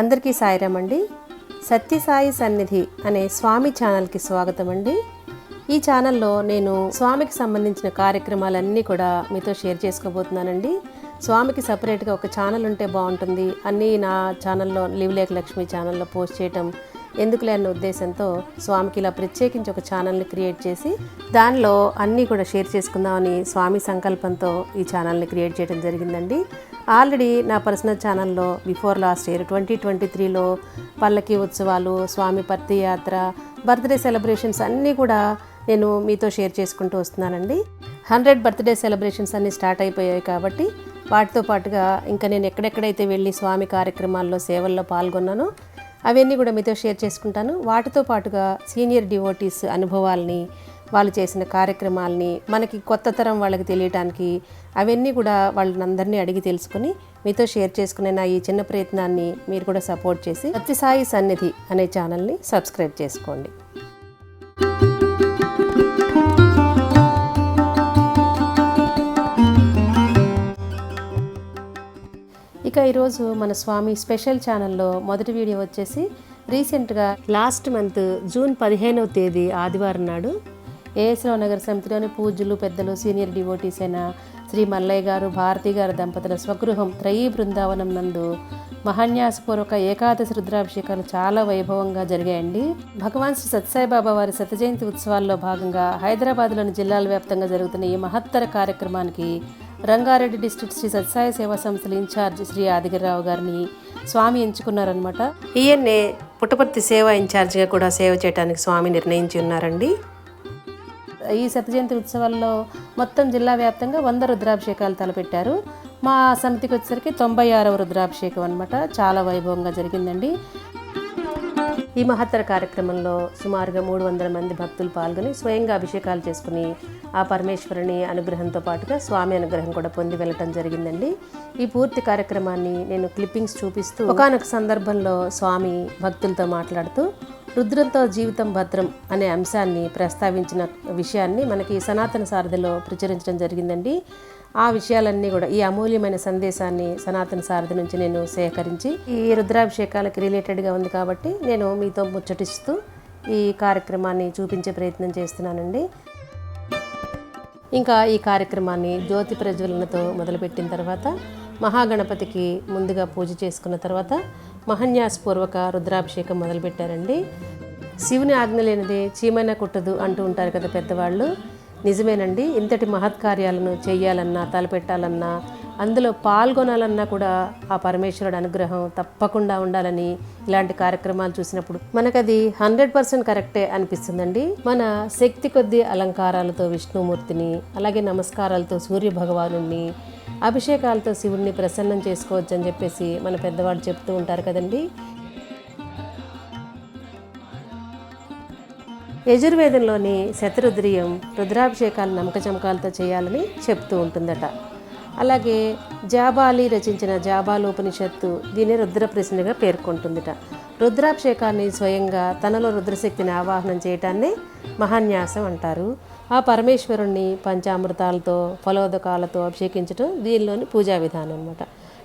అందరికీ సాయిరామ్ అండి సత్యసాయి సన్నిధి అనే స్వామి ఛానల్కి స్వాగతం అండి. ఈ ఛానల్లో నేను స్వామికి సంబంధించిన కార్యక్రమాలన్నీ కూడా మీతో షేర్ చేసుకోబోతున్నానండి. స్వామికి సపరేట్గా ఒక ఛానల్ ఉంటే బాగుంటుంది. అన్నీ నా ఛానల్లో లివ్ లక్ష్మి ఛానల్లో పోస్ట్ చేయటం ఎందుకులే అన్న ఉద్దేశంతో స్వామికి ఇలా ప్రత్యేకించి ఒక ఛానల్ని క్రియేట్ చేసి దానిలో అన్నీ కూడా షేర్ చేసుకుందామని స్వామి సంకల్పంతో ఈ ఛానల్ని క్రియేట్ చేయడం జరిగిందండి. ఆల్రెడీ నా పర్సనల్ ఛానల్లో before last year twenty twenty త్రీలో పల్లకి ఉత్సవాలు స్వామి పత్తి యాత్ర బర్త్డే సెలబ్రేషన్స్ అన్నీ కూడా నేను మీతో షేర్ చేసుకుంటూ వస్తున్నానండి. హండ్రెడ్ బర్త్డే సెలబ్రేషన్స్ అన్నీ స్టార్ట్ అయిపోయాయి కాబట్టి వాటితో పాటుగా ఇంకా నేను ఎక్కడెక్కడైతే వెళ్ళి స్వామి కార్యక్రమాల్లో సేవల్లో పాల్గొన్నానో అవన్నీ కూడా మీతో షేర్ చేసుకుంటాను. వాటితో పాటుగా సీనియర్ డివోటీస్ అనుభవాల్ని వాళ్ళు చేసిన కార్యక్రమాలని మనకి కొత్త తరం వాళ్ళకి తెలియటానికి అవన్నీ కూడా వాళ్ళని అడిగి తెలుసుకుని మీతో షేర్ చేసుకునే నా ఈ చిన్న ప్రయత్నాన్ని మీరు కూడా సపోర్ట్ చేసి సత్యసాయి సన్నిధి అనే ఛానల్ని సబ్స్క్రైబ్ చేసుకోండి. ఇక ఈరోజు మన స్వామి స్పెషల్ ఛానల్లో మొదటి వీడియో వచ్చేసి రీసెంట్గా లాస్ట్ మంత్ జూన్ పదిహేనవ తేదీ ఆదివారం నాడు ఏఎస్రావు నగర్ సమితిలోని పూజ్యులు పెద్దలు సీనియర్ డివోటీస్ అయిన శ్రీ మల్లయ్య గారు భారతి గారు దంపతుల స్వగృహం త్రయీ బృందావనం నందు మహాన్యాసపూర్వక ఏకాదశి రుద్రాభిషేకాలు చాలా వైభవంగా జరిగాయండి. భగవాన్ శ్రీ సత్సాయిబాబా వారి శత జయంతి ఉత్సవాల్లో భాగంగా హైదరాబాద్లోని జిల్లాల వ్యాప్తంగా జరుగుతున్న ఈ మహత్తర కార్యక్రమానికి రంగారెడ్డి డిస్ట్రిక్ట్ శ్రీ సత్సాయి సేవా సంస్థల ఇన్ఛార్జ్ శ్రీ ఆదిగిరిరావు గారిని స్వామి ఎంచుకున్నారనమాట ఈయన్నే పుట్టపర్తి సేవ ఇన్ఛార్జ్గా కూడా సేవ చేయడానికి స్వామి నిర్ణయించి ఉన్నారండి. ఈ శతజయంతి ఉత్సవాల్లో మొత్తం జిల్లా వ్యాప్తంగా వంద రుద్రాభిషేకాలు తలపెట్టారు. మా సమితికి వచ్చేసరికి తొంభై ఆరవ రుద్రాభిషేకం అనమాట చాలా వైభవంగా జరిగిందండి. ఈ మహత్తర కార్యక్రమంలో సుమారుగా మూడు వందల మంది భక్తులు పాల్గొని స్వయంగా అభిషేకాలు చేసుకుని ఆ పరమేశ్వరుని అనుగ్రహంతో పాటుగా స్వామి అనుగ్రహం కూడా పొంది వెళ్ళటం జరిగిందండి. ఈ పూర్తి కార్యక్రమాన్ని నేను క్లిప్పింగ్స్ చూపిస్తూ ఒకనొక సందర్భంలో స్వామి భక్తులతో మాట్లాడుతూ రుద్రంతో జీవితం భద్రం అనే అంశాన్ని ప్రస్తావించిన విషయాన్ని మనకి సనాతన సారథిలో ప్రచురించడం జరిగిందండి. ఆ విషయాలన్నీ కూడా ఈ అమూల్యమైన సందేశాన్ని సనాతన సారథి నుంచి నేను సేకరించి ఈ రుద్రాభిషేకాలకు రిలేటెడ్గా ఉంది కాబట్టి నేను మీతో ముచ్చటిస్తూ ఈ కార్యక్రమాన్ని చూపించే ప్రయత్నం చేస్తున్నానండి. ఇంకా ఈ కార్యక్రమాన్ని జ్యోతి ప్రజ్వలనతో మొదలుపెట్టిన తర్వాత మహాగణపతికి ముందుగా పూజ చేసుకున్న తర్వాత మహన్యాసపూర్వక రుద్రాభిషేకం మొదలుపెట్టారండి. శివుని ఆజ్ఞ లేనిదే చీమైన కుట్టదు అంటూ ఉంటారు కదా పెద్దవాళ్ళు. నిజమేనండి. ఇంతటి మహత్కార్యాలను చేయాలన్నా తలపెట్టాలన్నా అందులో పాల్గొనాలన్నా కూడా ఆ పరమేశ్వరుడు అనుగ్రహం తప్పకుండా ఉండాలని ఇలాంటి కార్యక్రమాలు చూసినప్పుడు మనకది హండ్రెడ్ పర్సెంట్ కరెక్టే అనిపిస్తుందండి. మన శక్తి కొద్ది అలంకారాలతో విష్ణుమూర్తిని అలాగే నమస్కారాలతో సూర్య భగవాను అభిషేకాలతో శివుణ్ణి ప్రసన్నం చేసుకోవచ్చు అని చెప్పేసి మన పెద్దవాళ్ళు చెప్తూ ఉంటారు కదండి. యజుర్వేదంలోని శతరుద్రియం రుద్రాభిషేకాలు నమ్మక చమకాలతో చేయాలని చెప్తూ ఉంటుందట. అలాగే జాబాలి రచించిన జాబాలోపనిషత్తు దీని దీన్ని రుద్ర ప్రశ్నగా పేర్కొంటుందిట. రుద్రాభిషేకాన్ని స్వయంగా తనలో రుద్రశక్తిని ఆవాహనం చేయటాన్ని మహాన్యాసం అంటారు. ఆ పరమేశ్వరుణ్ణి పంచామృతాలతో ఫలోదకాలతో అభిషేకించడం దీనిలోని పూజా విధానం అనమాట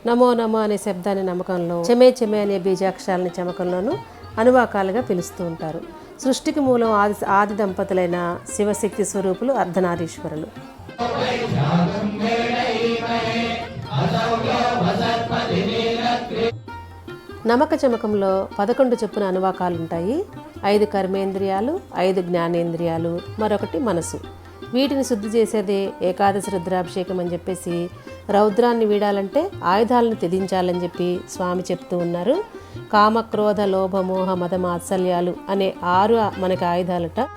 నమో నమో అనే శబ్దాన్ని నమ్మకంలో చెమే చెమే అనే బీజాక్షరాలని చమకంలోనూ అనువాకాలుగా పిలుస్తూ ఉంటారు. సృష్టికి మూలం ఆది ఆది దంపతులైన శివశక్తి స్వరూపులు అర్ధనారీశ్వరులు. నమక చమకంలో పదకొండు చొప్పున అనువాకాలు ఉంటాయి ఐదు కర్మేంద్రియాలు ఐదు జ్ఞానేంద్రియాలు మరొకటి మనసు. వీటిని శుద్ధి చేసేదే ఏకాదశి రుద్రాభిషేకం అని చెప్పేసి రౌద్రాన్ని వీడాలంటే ఆయుధాలను త్యజించాలని చెప్పి స్వామి చెప్తూ ఉన్నారు. కామ క్రోధ లోభ మద మాత్సల్యాలు అనే ఆరు మనకి ఆయుధాలట.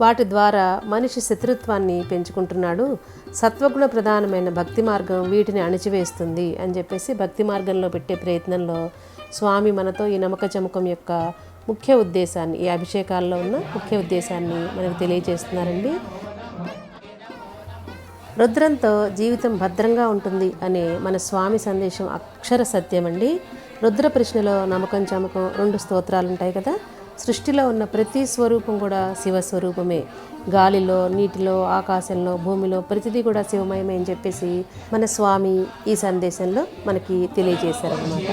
వాటి ద్వారా మనిషి శత్రుత్వాన్ని పెంచుకుంటున్నాడు. సత్వగుణ ప్రధానమైన భక్తి మార్గం వీటిని అణిచివేస్తుంది అని చెప్పేసి భక్తి మార్గంలో పెట్టే ప్రయత్నంలో స్వామి మనతో ఈ నమ్మక చమకం యొక్క ముఖ్య ఉద్దేశాన్ని ఈ అభిషేకాల్లో ఉన్న ముఖ్య ఉద్దేశాన్ని మనకు తెలియజేస్తున్నారండి. రుద్రంతో జీవితం భద్రంగా ఉంటుంది అనే మన స్వామి సందేశం అక్షర సత్యమండి. రుద్ర ప్రశ్నలో నమ్మకం చమకం రెండు స్తోత్రాలు ఉంటాయి కదా. సృష్టిలో ఉన్న ప్రతి స్వరూపం కూడా శివస్వరూపమే. గాలిలో నీటిలో ఆకాశంలో భూమిలో ప్రతిదీ కూడా శివమయమే అని చెప్పేసి మన స్వామి ఈ సందేశంలో మనకి తెలియజేశారన్నమాట.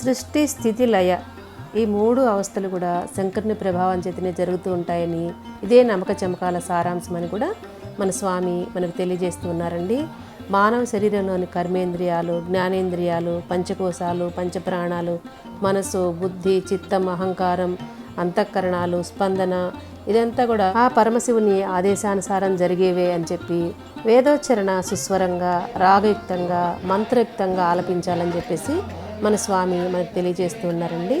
సృష్టి స్థితి లయ ఈ మూడు అవస్థలు కూడా శంకరుని ప్రభావం చేతనే జరుగుతూ ఉంటాయని ఇదే నమ్మక చమకాల సారాంశం అని కూడా మన స్వామి మనకు తెలియజేస్తూ ఉన్నారండి. మానవ శరీరంలోని కర్మేంద్రియాలు జ్ఞానేంద్రియాలు పంచకోశాలు పంచప్రాణాలు మనసు బుద్ధి చిత్తం అహంకారం అంతఃకరణాలు స్పందన ఇదంతా కూడా ఆ పరమశివుని ఆదేశానుసారం జరిగేవే అని చెప్పి వేదోచ్చరణ సుస్వరంగా రాగయుక్తంగా మంత్రయుక్తంగా ఆలపించాలని చెప్పేసి మన స్వామి మనకు తెలియజేస్తూ ఉన్నారండి.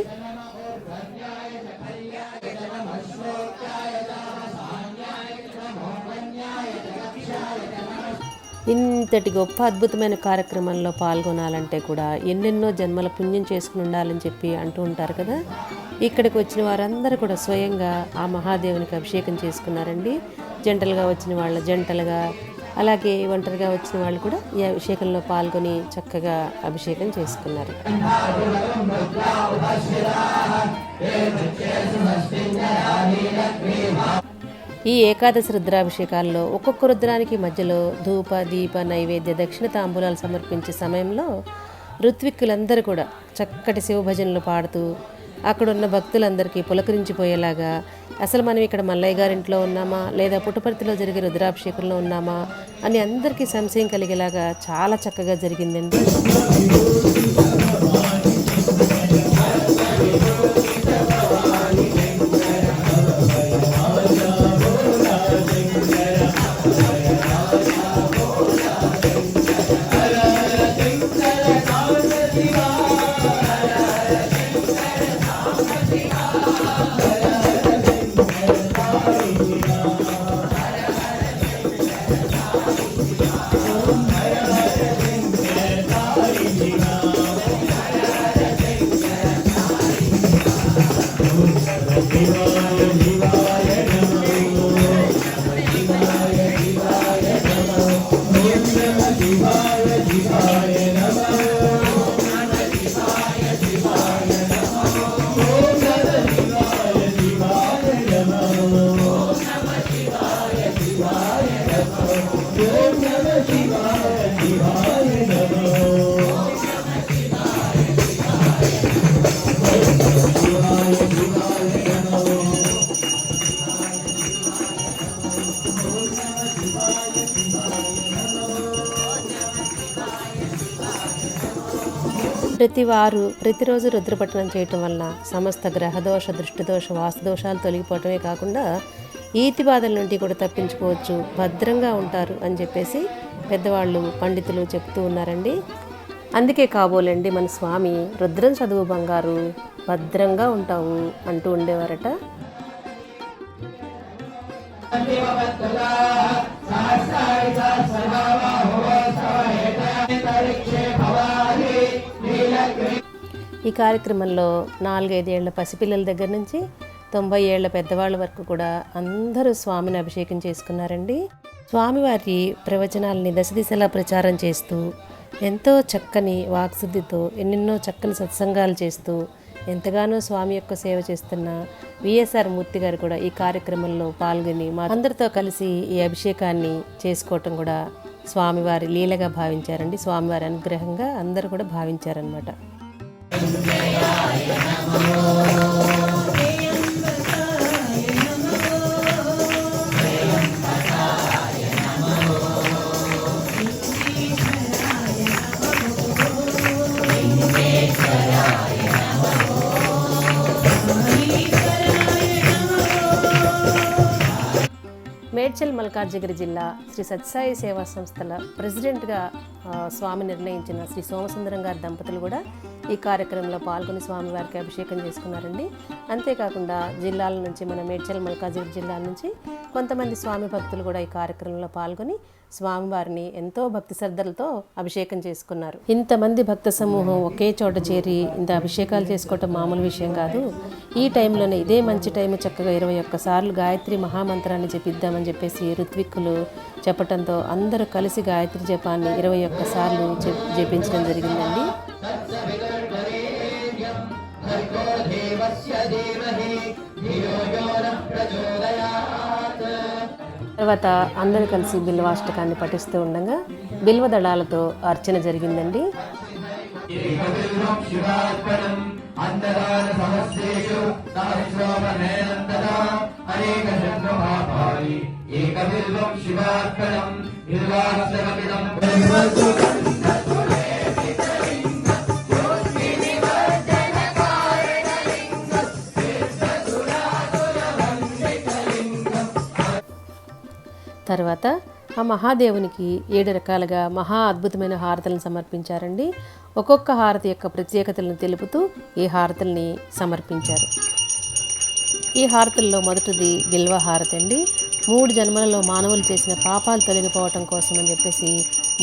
ఇంతటి గొప్ప అద్భుతమైన కార్యక్రమంలో పాల్గొనాలంటే కూడా ఎన్నెన్నో జన్మల పుణ్యం చేసుకుని ఉండాలని చెప్పి అంటూ ఉంటారు కదా. ఇక్కడికి వచ్చిన వారందరూ కూడా స్వయంగా ఆ మహాదేవునికి అభిషేకం చేసుకున్నారండి. జంటలుగా వచ్చిన వాళ్ళ జంటలుగా అలాగే ఒంటరిగా వచ్చిన వాళ్ళు కూడా ఈ అభిషేకంలో పాల్గొని చక్కగా అభిషేకం చేసుకున్నారు. ఈ ఏకాదశి రుద్రాభిషేకాల్లో ఒక్కొక్క రుద్రానికి మధ్యలో ధూప దీప నైవేద్య దక్షిణ తాంబూలాలు సమర్పించే సమయంలో ఋత్విక్కులందరూ కూడా చక్కటి శివభజనలు పాడుతూ అక్కడున్న భక్తులందరికీ పులకరించిపోయేలాగా అసలు మనం ఇక్కడ మల్లయ్య గారింట్లో ఉన్నామా? లేదా పుట్టపర్తిలో జరిగే రుద్రాభిషేకంలో ఉన్నామా? అని అందరికీ సంశయం కలిగేలాగా చాలా చక్కగా జరిగిందండి. ప్రతి వారు ప్రతిరోజు రుద్రపట్టణం చేయటం వలన సమస్త గ్రహదోష దృష్టిదోష వాస్తుదోషాలు తొలగిపోవటమే కాకుండా ఈతి బాధల నుండి కూడా తప్పించుకోవచ్చు. భద్రంగా ఉంటారు అని చెప్పేసి పెద్దవాళ్ళు పండితులు చెప్తూ ఉన్నారండి. అందుకే కాబోలండి మన స్వామి రుద్రం చదువు బంగారు భద్రంగా ఉంటావు అంటూ ఉండేవారట. ఈ కార్యక్రమంలో నాలుగైదేళ్ళ పసిపిల్లల దగ్గర నుంచి తొంభై ఏళ్ళ పెద్దవాళ్ళ వరకు కూడా అందరూ స్వామిని అభిషేకం చేసుకున్నారండి. స్వామివారి ప్రవచనాలని దశ దిశలా ప్రచారం చేస్తూ ఎంతో చక్కని వాక్శుద్ధితో ఎన్నెన్నో చక్కని సత్సంగాలు చేస్తూ ఎంతగానో స్వామి యొక్క సేవ చేస్తున్న విఎస్ఆర్ మూర్తి గారు కూడా ఈ కార్యక్రమంలో పాల్గొని మా అందరితో కలిసి ఈ అభిషేకాన్ని చేసుకోవటం కూడా స్వామివారి లీలగా భావించారండి. స్వామివారి అనుగ్రహంగా అందరూ కూడా భావించారనమాట మేడ్చల్ మల్కాజ్గిరి జిల్లా శ్రీ సత్సాయి సేవా సంస్థల ప్రెసిడెంట్గా స్వామి నిర్ణయించిన శ్రీ సోమసుందరం గారి దంపతులు కూడా ఈ కార్యక్రమంలో పాల్గొని స్వామివారికి అభిషేకం చేసుకున్నారండి. అంతేకాకుండా జిల్లాల నుంచి మన మేడ్చల్ మల్కాజ్గిరి జిల్లాల నుంచి కొంతమంది స్వామి భక్తులు కూడా ఈ కార్యక్రమంలో పాల్గొని స్వామివారిని ఎంతో భక్తి శ్రద్ధలతో అభిషేకం చేసుకున్నారు. ఇంతమంది భక్త సమూహం ఒకే చోట చేరి ఇంత అభిషేకాలు చేసుకోవటం మామూలు విషయం కాదు. ఈ టైంలోనే ఇదే మంచి టైం చక్కగా ఇరవై ఒక్కసార్లు గాయత్రి మహామంత్రాన్ని జపిద్దామని చెప్పేసి ఋత్విక్కులు చెప్పటంతో అందరూ కలిసి గాయత్రి జపాన్ని ఇరవై ఒక్కసార్లు జపించడం జరిగిందండి. తర్వాత అందరూ కలిసి బిల్వాష్టకాన్ని పఠిస్తూ ఉండగా బిల్వ దళాలతో అర్చన జరిగిందండి. తర్వాత ఆ మహాదేవునికి ఏడు రకాలుగా మహా అద్భుతమైన హారతలను సమర్పించారండి. ఒక్కొక్క హారతి యొక్క ప్రత్యేకతలను తెలుపుతూ ఈ హారతుల్ని సమర్పించారు. ఈ హారతుల్లో మొదటిది బిల్వ హారతి అండి. మూడు జన్మలలో మానవులు చేసిన పాపాలు తొలగిపోవటం కోసం అని చెప్పేసి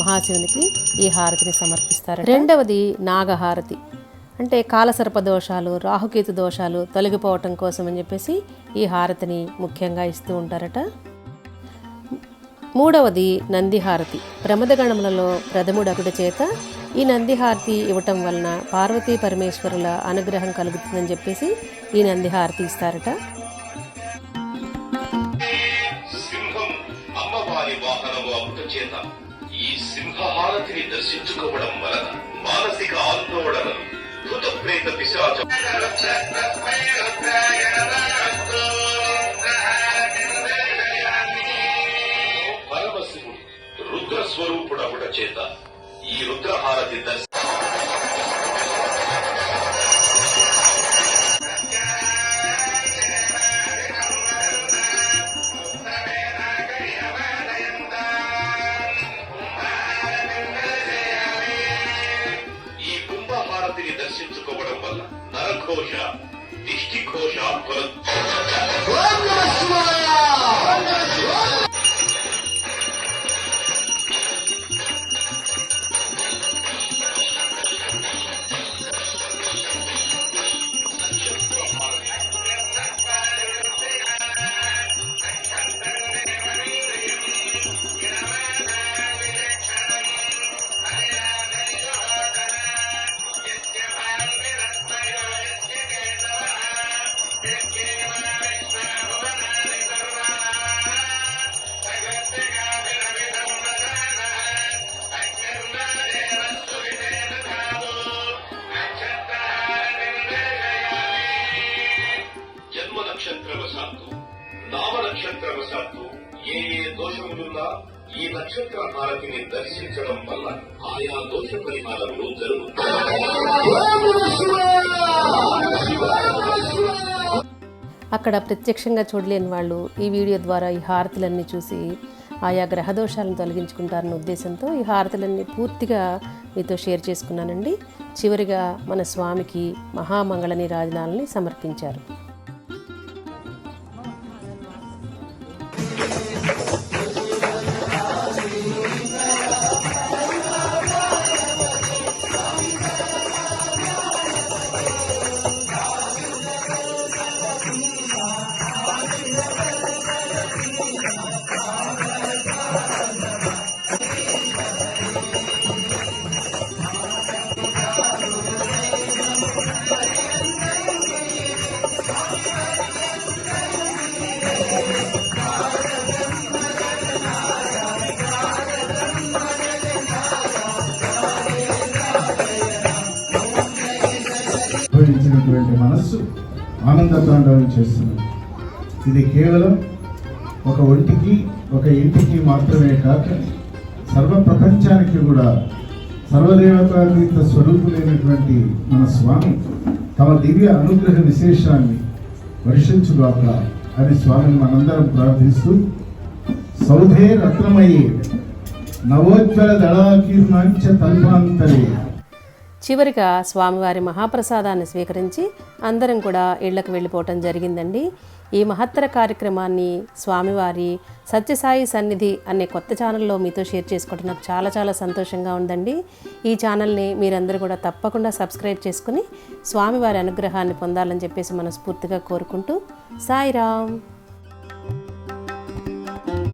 మహాశివునికి ఈ హారతిని సమర్పిస్తారు రెండవది నాగహారతి అంటే కాలసర్ప దోషాలు రాహుకేతు దోషాలు తొలగిపోవటం కోసం అని చెప్పేసి ఈ హారతిని ముఖ్యంగా ఇస్తూ ఉంటారట. మూడవది నందిహారతి. ప్రమదగణములలో ప్రథముడకుడ చేత ఈ నందిహారతి ఇవ్వటం వలన పార్వతీ పరమేశ్వరుల అనుగ్రహం కలుగుతుందని చెప్పేసి ఈ నందిహారతి ఇస్తారట. చేత ఈ సింహహారతిని దర్శించుకోవడం వలన మానసిక ఆందోళనలు భూత ప్రేత పిశాచ రుద్ర స్వరూపుడవుట చేత ఈ రుద్రహారతి దర్శ ఈ దర్శించుకోవడం వల్ల నరఘోష దిష్టిఘోష నక్షత్ర హారతిని దర్శించడం వల్ల ఆయా దోష పరిహారములు జరుగుతాయి. అక్కడ ప్రత్యక్షంగా చూడలేని వాళ్ళు ఈ వీడియో ద్వారా ఈ హారతులన్నీ చూసి ఆయా గ్రహదోషాలను తొలగించుకుంటారన్న ఉద్దేశంతో ఈ హారతులన్నీ పూర్తిగా మీతో షేర్ చేసుకున్నానండి. చివరిగా మన స్వామికి మహామంగళని రాజనాలని సమర్పించారు. అనుభవించినటువంటి మనస్సు ఆనంద తాండవం చేస్తుంది. ఇది కేవలం ఒక ఒంటికి ఒక ఇంటికి మాత్రమే కాక సర్వ ప్రపంచానికి కూడా సర్వదేవతాతీత స్వరూపులైనటువంటి మన స్వామి తమ దివ్య అనుగ్రహ విశేషాన్ని వర్షించుగాక అని స్వామిని మనందరం ప్రార్థిస్తూ సౌధే రత్నమయ్యే నవోజ్వల దళాకీర్ణాంచ తల్పాంతరే. చివరిగా స్వామివారి మహాప్రసాదాన్ని స్వీకరించి అందరం కూడా ఇళ్ళకు వెళ్ళిపోవటం జరిగిందండి. ఈ మహత్తర కార్యక్రమాన్ని స్వామివారి సత్యసాయి సన్నిధి అనే కొత్త ఛానల్లో మీతో షేర్ చేసుకోవడం నాకు చాలా చాలా సంతోషంగా ఉందండి. ఈ ఛానల్ని మీరందరూ కూడా తప్పకుండా సబ్స్క్రైబ్ చేసుకుని స్వామివారి అనుగ్రహాన్ని పొందాలని చెప్పేసి మనస్ఫూర్తిగా కోరుకుంటూ సాయిరామ్.